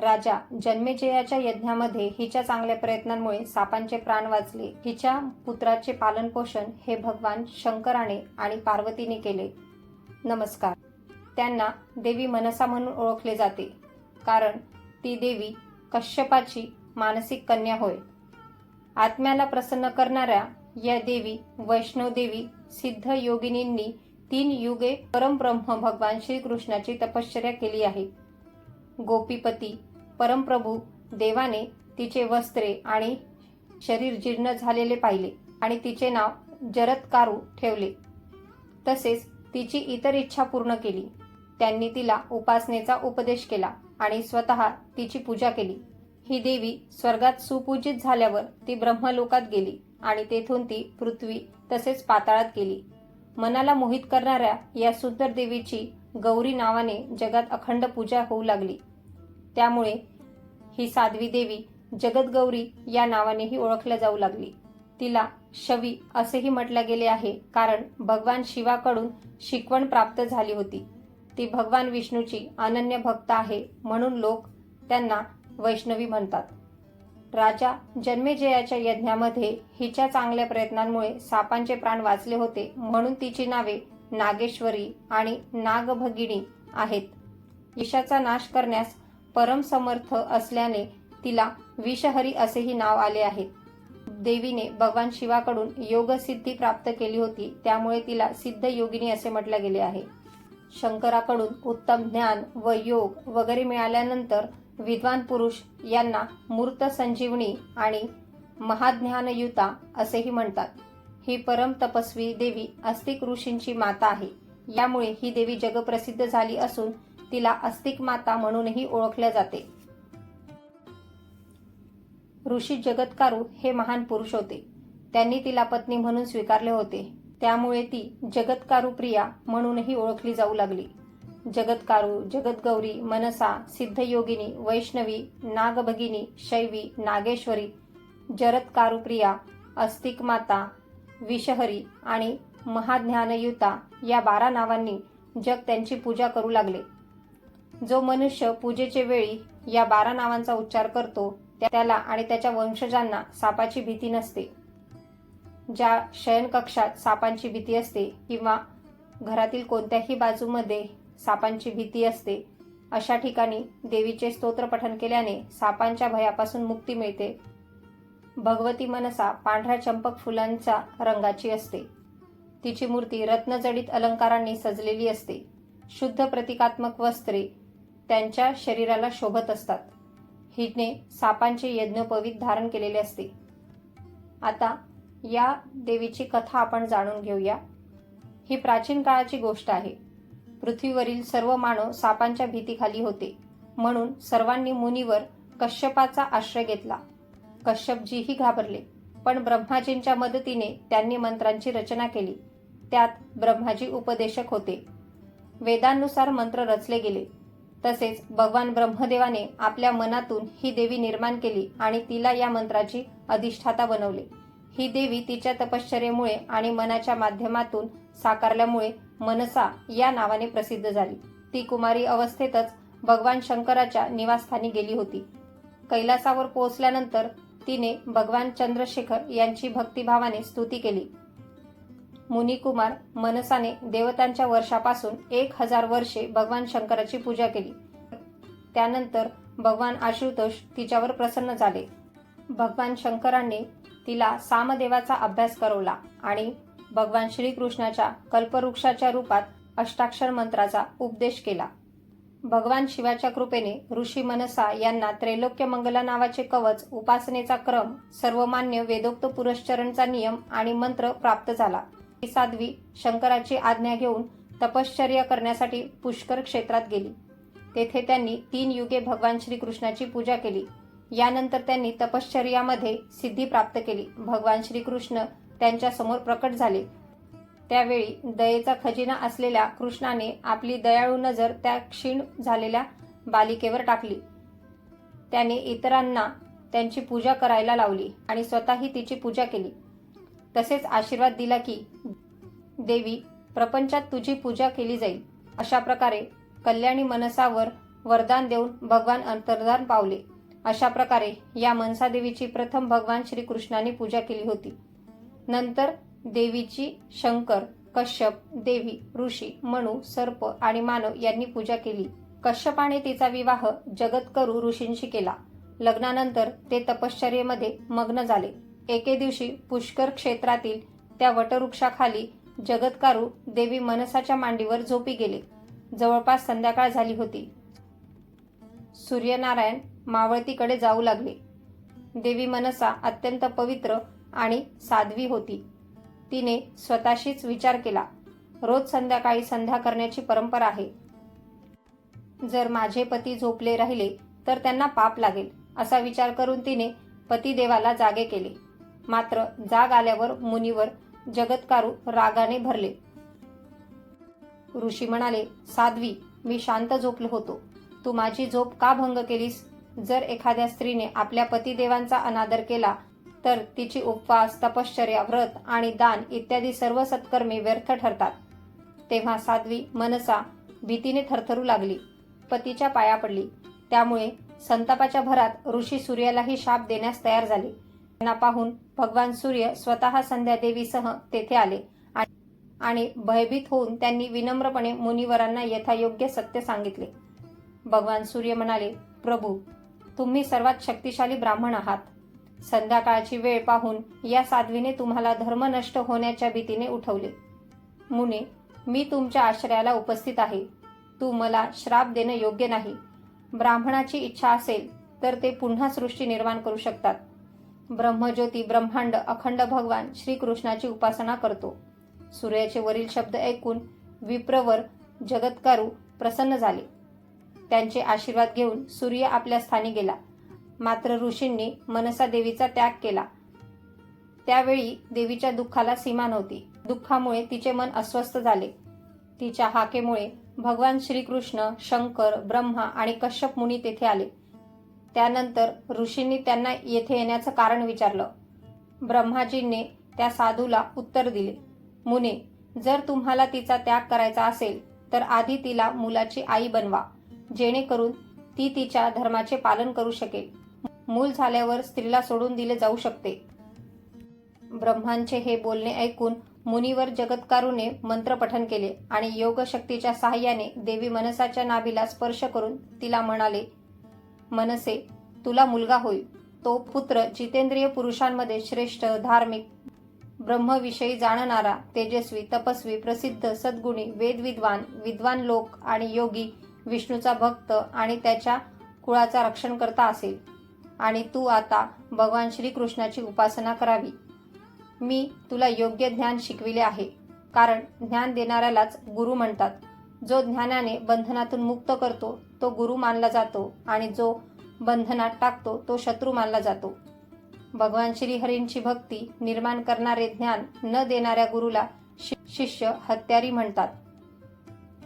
राजा जन्मेजयाच्या यज्ञामध्ये हिच्या चांगल्या प्रयत्नांमुळे सापांचे प्राण वाचले. हिच्या पुत्राचे पालनपोषण हे भगवान शंकराने आणि पार्वतीने केले. नमस्कार. त्यांना देवी मनसा म्हणून ओळखले जाते. कारण ती देवी कश्यपाची मानसिक कन्या होय. आत्म्याला प्रसन्न करणाऱ्या या देवी वैष्णवदेवी सिद्ध योगिनींनी तीन युगे परमब्रह्म भगवान श्रीकृष्णाची तपश्चर्या केली आहे. गोपीपती परमप्रभू देवाने तिचे वस्त्रे आणि शरीर जीर्ण झालेले पाहिले आणि तिचे नाव जरत्कारू ठेवले. तसेच तिची इतर इच्छा पूर्ण केली. त्यांनी तिला उपासनेचा उपदेश केला आणि स्वतः तिची पूजा केली. ही देवी स्वर्गात सुपूजित झाल्यावर ती ब्रह्मलोकात गेली आणि तेथून ती पृथ्वी तसेच पाताळात गेली. मनाला मोहित करणाऱ्या या सुंदर देवीची गौरी नावाने जगात अखंड पूजा होऊ लागली. त्यामुळे ही साध्वी देवी जगदगौरी या नावानेही ओळखल्या जाऊ लागली. तिला शवी असेही म्हटले गेले आहे कारण भगवान शिवाकडून शिकवण प्राप्त झाली होती. ती भगवान विष्णूची अनन्य भक्त आहे म्हणून लोक त्यांना वैष्णवी म्हणतात. राजा जन्मेजयाच्या यज्ञामध्ये हिच्या चांगल्या प्रयत्नांमुळे सापांचे प्राण वाचले होते म्हणून तिची नावे नागेश्वरी आणि नागभगिनी आहेत. ईशाचा नाश करण्यास परम समर्थ असल्याने तिला विषहरी असेही नाव आले आहे. देवीने भगवान शिवाकडून योगसिद्धी प्राप्त केली होती त्यामुळे तिला सिद्ध योगिनी असे म्हटले गेले आहे. शंकराकडून उत्तम ज्ञान व योग वगैरे मिळाल्यानंतर विद्वान पुरुष यांना मूर्त संजीवनी आणि महाज्ञानयुता असेही म्हणतात. ही परम तपस्वी देवी अस्तिक ऋषींची माता आहे. यामुळे ही देवी जगप्रसिद्ध झाली असून तिला अस्तिक माता म्हणूनही ओळखले जाते. ऋषी जगत्कारू हे महान पुरुष होते. त्यांनी तिला पत्नी म्हणून स्वीकारले होते. त्यामुळे ती जगत्कारू प्रिया म्हणूनही ओळखली जाऊ लागली. जगत्कारू जगतगौरी मनसा सिद्धयोगिनी वैष्णवी नागभगिनी शैवी नागेश्वरी जरत्कारुप्रिया अस्तिक माता विषहरी आणि महाज्ञानयुता या बारा नावांनी जग त्यांची पूजा करू लागले. जो मनुष्य पूजेचे वेळी या बारा नावांचा उच्चार करतो त्याला आणि त्याच्या वंशजांना सापाची भीती नसते. ज्या शयनकक्षात सापांची भीती असते किंवा घरातील कोणत्याही बाजूमध्ये सापांची भीती असते अशा ठिकाणी देवीचे स्तोत्र पठन केल्याने सापांच्या भयापासून मुक्ती मिळते. भगवती मनसा पांढऱ्या चंपक फुलांच्या रंगाची असते. तिची मूर्ती रत्नजडित अलंकारांनी सजलेली असते. शुद्ध प्रतिकात्मक वस्त्रे त्यांच्या शरीराला शोभत असतात. हिने सापांचे यज्ञोपवीत धारण केलेले असते. आता या देवीची कथा आपण जाणून घेऊया. ही प्राचीन काळाची गोष्ट आहे. पृथ्वीवरील सर्व मानव सापांच्या भीतीखाली होते. म्हणून सर्वांनी मुनीवर कश्यपाचा आश्रय घेतला. कश्यपजीही घाबरले पण ब्रह्माजींच्या मदतीने त्यांनी मंत्रांची रचना केली. त्यात ब्रह्माजी उपदेशक होते. वेदांनुसार मंत्र रचले गेले. तसेच भगवान ब्रह्मदेवाने आपल्या मनातून ही देवी निर्माण केली आणि तिला या मंत्राची अधिष्ठाता बनवले. ही देवी तिच्या तपश्चर्येमुळे आणि मनाच्या माध्यमातून साकारल्यामुळे मनसा या नावाने प्रसिद्ध झाली. ती कुमारी अवस्थेतच भगवान शंकराच्या निवासस्थानी गेली होती. कैलासावर पोहोचल्यानंतर तिने भगवान चंद्रशेखर यांची भक्तिभावाने स्तुती केली. मुनिकुमार मनसाने देवतांच्या वर्षापासून एक हजार वर्षे भगवान शंकराची पूजा केली. त्यानंतर भगवान आशुतोष तिच्यावर प्रसन्न झाले. भगवान शंकरांनी तिला सामदेवाचा अभ्यास करवला आणि भगवान श्रीकृष्णाच्या कल्पवृक्षाच्या रूपात अष्टाक्षर मंत्राचा उपदेश केला. भगवान शिवाच्या कृपेने ऋषी मनसा यांना त्रैलोक्य मंगला नावाचे कवच उपासनेचा क्रम सर्वमान्य वेदोक्त पुरश्चरणचा नियम आणि मंत्र प्राप्त झाला. ही साध्वी शंकराची आज्ञा घेऊन तपश्चर्या करण्यासाठी पुष्कर क्षेत्रात गेली. तेथे त्यांनी तीन युगे भगवान श्रीकृष्णाची पूजा केली. यानंतर त्यांनी तपश्चर्यामध्ये सिद्धी प्राप्त केली. भगवान श्रीकृष्ण त्यांच्यासमोर प्रकट झाले. त्यावेळी दयेचा खजिना असलेल्या कृष्णाने आपली दयाळू नजर त्या क्षीण झालेल्या बालिकेवर टाकली. त्याने इतरांना त्यांची पूजा करायला लावली आणि स्वतःही तिची पूजा केली. तसेच आशीर्वाद दिला की देवी प्रपंचात तुझी पूजा केली जाईल. अशा प्रकारे कल्याणी मनसावर वरदान देऊन भगवान अंतर्धान पावले. अशा प्रकारे या मनसा देवीची प्रथम भगवान श्रीकृष्णाने पूजा केली होती. नंतर देवीची शंकर कश्यप देवी ऋषी मनु सर्प आणि मानव यांनी पूजा केली. कश्यपाने तिचा विवाह जगतकरू ऋषींशी केला. लग्नानंतर ते तपश्चर्येमध्ये मग्न झाले. एके दिवशी पुष्कर क्षेत्रातील त्या वटवृक्षाखाली जगतकारू देवी मनसाच्या मांडीवर झोपी गेले. जवळपास संध्याकाळ झाली होती. सूर्यनारायण मावळतीकडे जाऊ लागले. देवी मनसा अत्यंत पवित्र आणि साध्वी होती. तिने स्वतःशीच विचार केला. रोज संध्याकाळी संध्या करण्याची परंपरा आहे. जर माझे पती झोपले राहिले तर त्यांना पाप लागेल असा विचार करून तिने पतिदेवाला जागे केले. मात्र जाग आल्यावर मुनीवर जगतकारू रागाने भरले. ऋषी म्हणाले साध्वी मी शांत झोपलो होतो. तू माझी झोप का भंग केलीस? जर एखाद्या स्त्रीने आपल्या पतिदेवांचा अनादर केला तर तिची उपवास तपश्चर्या व्रत आणि दान इत्यादी सर्व सत्कर्मे व्यर्थ ठरतात. तेव्हा साध्वी मनसा भीतीने थरथरू लागली. पतीच्या पाया पडली. त्यामुळे संतापाच्या भरात ऋषी सूर्यालाही शाप देण्यास तयार झाले. पाहून भगवान सूर्य स्वतः संध्या देवीसह तेथे आले. आणि भयभीत होऊन त्यांनी विनम्रपणे मुनिवरांना यथायोग्य सत्य सांगितले. भगवान सूर्य म्हणाले प्रभू तुम्ही सर्वात शक्तिशाली ब्राह्मण आहात. संध्याकाळची वेळ पाहून या साध्वीने तुम्हाला धर्म नष्ट होण्याच्या भीतीने उठवले. मुने मी तुमच्या आश्रयाला उपस्थित आहे. तू मला श्राप देणं योग्य नाही. ब्राह्मणाची इच्छा असेल तर ते पुन्हा सृष्टी निर्माण करू शकतात. ब्रह्मज्योती ब्रह्मांड अखंड भगवान श्रीकृष्णाची उपासना करतो. सूर्याचे वरील शब्द ऐकून विप्रवर जगतकारू प्रसन्न झाले. त्यांचे आशीर्वाद घेऊन सूर्य आपल्या स्थानी गेला. मात्र ऋषींनी मनसा देवीचा त्याग केला. त्यावेळी देवीच्या दुःखाला सीमा नव्हती दुःखामुळे तिचे मन अस्वस्थ झाले. तिच्या हाकेमुळे भगवान श्रीकृष्ण शंकर ब्रह्मा आणि कश्यप मुनी तेथे आले. त्यानंतर ऋषींनी त्यांना येथे येण्याचं कारण विचारलं. ब्रह्माजींनी त्या साधूला उत्तर दिले मुने जर तुम्हाला तिचा त्याग करायचा असेल तर आधी तिला मुलाची आई बनवा जेणेकरून ती तिच्या धर्माचे पालन करू शकेल. मूल झाल्यावर स्त्रीला सोडून दिले जाऊ शकते. ब्रह्मांचे हे बोलणे ऐकून मुनीवर जगतकारूने मंत्रपठन केले आणि योगशक्तीच्या सहाय्याने देवी मनसाच्या नाभीला स्पर्श करून तिला म्हणाले मनसे तुला मुलगा होईल. तो पुत्र जितेंद्रिय पुरुषांमध्ये श्रेष्ठ धार्मिक ब्रह्मविषयी जाणणारा तेजस्वी तपस्वी प्रसिद्ध सद्गुणी वेदविद्वान विद्वान लोक आणि योगी विष्णूचा भक्त आणि त्याच्या कुळाचा रक्षण करता असेल. आणि तू आता भगवान श्रीकृष्णाची उपासना करावी. मी तुला योग्य ज्ञान शिकविले आहे. कारण ज्ञान देणाऱ्यालाच गुरु म्हणतात. जो ज्ञानाने बंधनातून मुक्त करतो तो गुरु मानला जातो आणि जो बंधनात टाकतो तो शत्रू मानला जातो. भगवान श्रीहरींची भक्ती निर्माण करणारे ज्ञान न देणाऱ्या गुरुला शिष्य हत्यारी म्हणतात.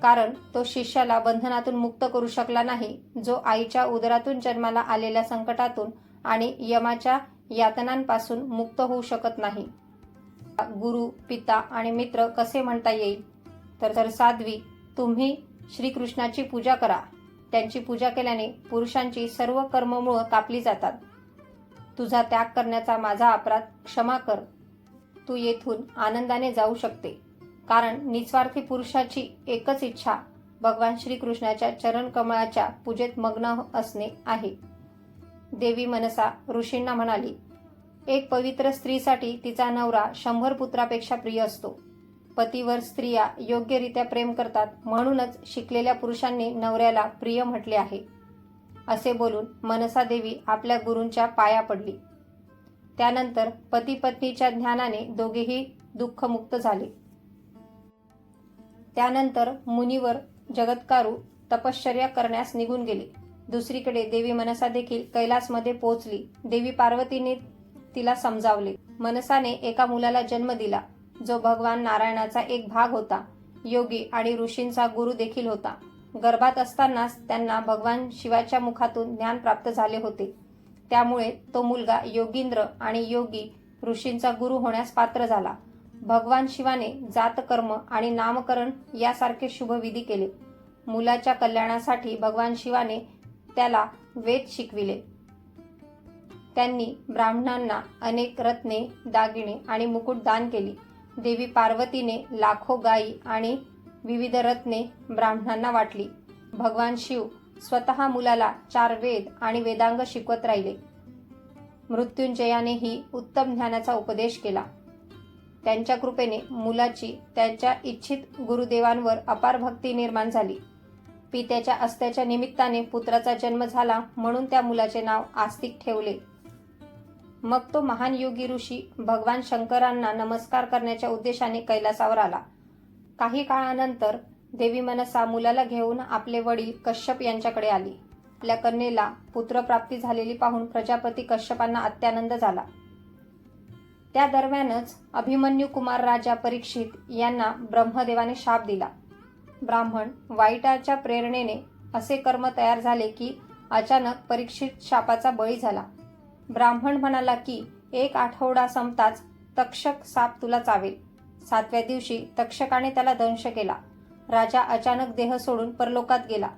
कारण तो शिष्याला बंधनातून मुक्त करू शकला नाही जो आईच्या उदरातून जन्माला आलेल्या संकटातून आणि यमाच्या यातनांपासून मुक्त होऊ शकत नाही. गुरु पिता आणि मित्र कसे म्हणता येईल? तर तर साध्वी तुम्ही श्रीकृष्णाची पूजा करा. त्यांची पूजा केल्याने पुरुषांची सर्व कर्ममुळं कापली जातात. तुझा त्याग करण्याचा माझा अपराध क्षमा कर. तू येथून आनंदाने जाऊ शकते. कारण निस्वार्थी पुरुषाची एकच इच्छा भगवान श्रीकृष्णाच्या चरणकमळाच्या पूजेत मग्न असणे आहे. देवी मनसा ऋषींना म्हणाली एक पवित्र स्त्रीसाठी तिचा नवरा शंभर पुत्रापेक्षा प्रिय असतो. पतीवर स्त्रिया योग्यरित्या प्रेम करतात म्हणूनच शिकलेल्या पुरुषांनी नवऱ्याला प्रिय म्हटले आहे. असे बोलून मनसा देवी आपल्या गुरूंच्या पाया पडली. त्यानंतर पती पत्नीच्या ज्ञानाने दोघेही दुःखमुक्त झाले. त्यानंतर मुनीवर जगत्कारू तपश्चर्या करण्यास निघून गेले. दुसरीकडे देवी मनसा देखील कैलासमध्ये पोहोचली. देवी पार्वतीने तिला समजावले. मनसाने एका मुलाला जन्म दिला. जो भगवान नारायणाचा एक भाग होता. योगी आणि ऋषींचा गुरु देखील होता. गर्भात असतानाच त्यांना भगवान शिवाच्या मुखातून ज्ञान प्राप्त झाले होते. त्यामुळे तो मुलगा योगींद्र आणि योगी ऋषींचा गुरु होण्यास पात्र झाला. भगवान शिवाने जातकर्म आणि नामकरण यासारखे शुभविधी केले. मुलाच्या कल्याणासाठी भगवान शिवाने त्याला वेद शिकविले. त्यांनी ब्राह्मणांना अनेक रत्ने दागिने आणि मुकुट दान केली. देवी पार्वतीने लाखो गायी आणि विविध रत्ने ब्राह्मणांना वाटली. भगवान शिव स्वतः मुलाला चार वेद आणि वेदांग शिकवत राहिले. मृत्युंजयानेही उत्तम ज्ञानाचा उपदेश केला. त्यांच्या कृपेने मुलाची त्यांच्या इच्छित गुरुदेवांवर अपार भक्ती निर्माण झाली. पित्याच्या अस्त्याच्या निमित्ताने पुत्राचा जन्म झाला म्हणून त्या मुलाचे नाव आस्तिक ठेवले. मग तो महान योगी ऋषी भगवान शंकरांना नमस्कार करण्याच्या उद्देशाने कैलासावर आला. काही काळानंतर देवी मनसा मुलाला घेऊन आपले वडील कश्यप यांच्याकडे आली. आपल्या कन्येला पुत्रप्राप्ती झालेली पाहून प्रजापती कश्यपांना अत्यानंद झाला. त्या दरम्यानच अभिमन्यू कुमार राजा परीक्षित यांना ब्रह्मदेवाने शाप दिला. ब्राह्मण वाईटाच्या प्रेरणेने असे कर्म तयार झाले की अचानक परीक्षित शापाचा बळी झाला. ब्राह्मण म्हणाला की एक आठवडा संपताच तक्षक साप तुला चावेल. सातव्या दिवशी तक्षकाने त्याला दंश केला. राजा अचानक देह सोडून परलोकात गेला.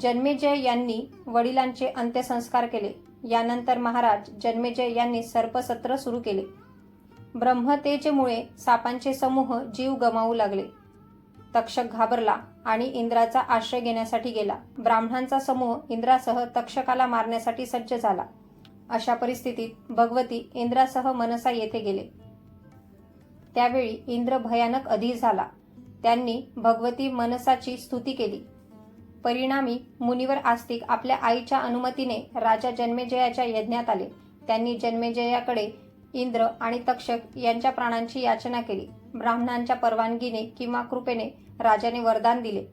जन्मेजय यांनी वडिलांचे अंत्यसंस्कार केले. यानंतर महाराज जन्मेजय यांनी सर्पसत्र सुरू केले. ब्रह्मतेजेमुळे सापांचे समूह जीव गमावू लागले. तक्षक घाबरला आणि इंद्राचा आश्रय घेण्यासाठी गेला. ब्राह्मणांचा समूह इंद्रासह तक्षकाला मारण्यासाठी सज्ज झाला. अशा परिस्थितीत भगवती इंद्रासह मनसा येथे गेले. त्यावेळी इंद्र भयानक अधीर झाला. त्यांनी भगवती मनसाची स्तुती केली. परिणामी मुनिवर आस्तिक आपल्या आईच्या अनुमतीने राजा जन्मेजयाच्या यज्ञात आले. त्यांनी जन्मेजयाकडे इंद्र आणि तक्षक यांच्या प्राणांची याचना केली. ब्राह्मणांच्या परवानगीने किंवा कृपेने राजाने वरदान दिले.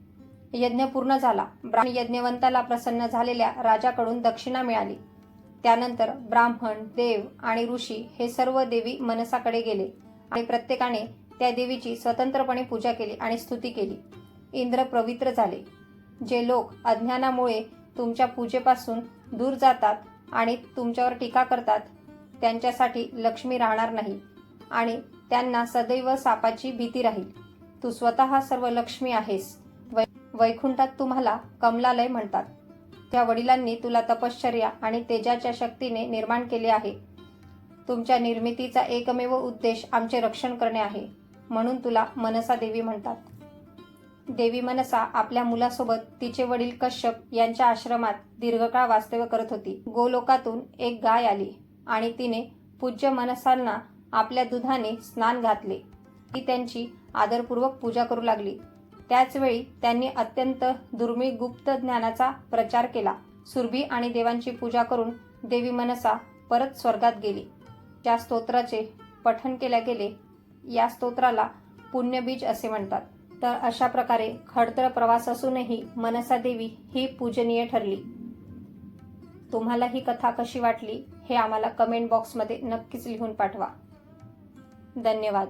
यज्ञ पूर्ण झाला. ब्राह्मण यज्ञवंताला प्रसन्न झालेल्या राजाकडून दक्षिणा मिळाली. त्यानंतर ब्राह्मण देव आणि ऋषी हे सर्व देवी मनसाकडे गेले आणि प्रत्येकाने त्या देवीची स्वतंत्रपणे पूजा केली आणि स्तुती केली. इंद्र पवित्र झाले. जे लोक अज्ञानामुळे तुमच्या पूजेपासून दूर जातात आणि तुमच्यावर टीका करतात त्यांच्यासाठी लक्ष्मी राहणार नाही आणि त्यांना सदैव सापाची भीती राहील. तू स्वतः सर्व लक्ष्मी आहेस. वै वैकुंठात तुम्हाला कमलालय म्हणतात. त्या वडिलांनी तुला तपश्चर्या आणि तेजाच्या शक्तीने निर्माण केले आहे. तुमच्या निर्मितीचा एकमेव उद्देश आमचे रक्षण करणे आहे म्हणून तुला मनसा देवी म्हणतात. देवी मनसा आपल्या मुलासोबत तिचे वडील कश्यप यांच्या आश्रमात दीर्घकाळ वास्तव्य करत होती. गोलोकातून एक गाय आली आणि तिने पूज्य मनसांना आपल्या दुधाने स्नान घातले. ती त्यांची आदरपूर्वक पूजा करू लागली. त्याचवेळी त्यांनी अत्यंत दुर्मिळ गुप्त ज्ञानाचा प्रचार केला. सुरभी आणि देवांची पूजा करून देवी मनसा परत स्वर्गात गेली. ज्या स्तोत्राचे पठण केल्या गेले या स्तोत्राला पुण्यबीज असे म्हणतात. तर अशा प्रकारे खडतर प्रवास असूनही मनसा देवी ही पूजनीय ठरली. तुम्हाला ही कथा कशी वाटली हे आम्हाला कमेंट बॉक्समध्ये नक्कीच लिहून पाठवा. धन्यवाद.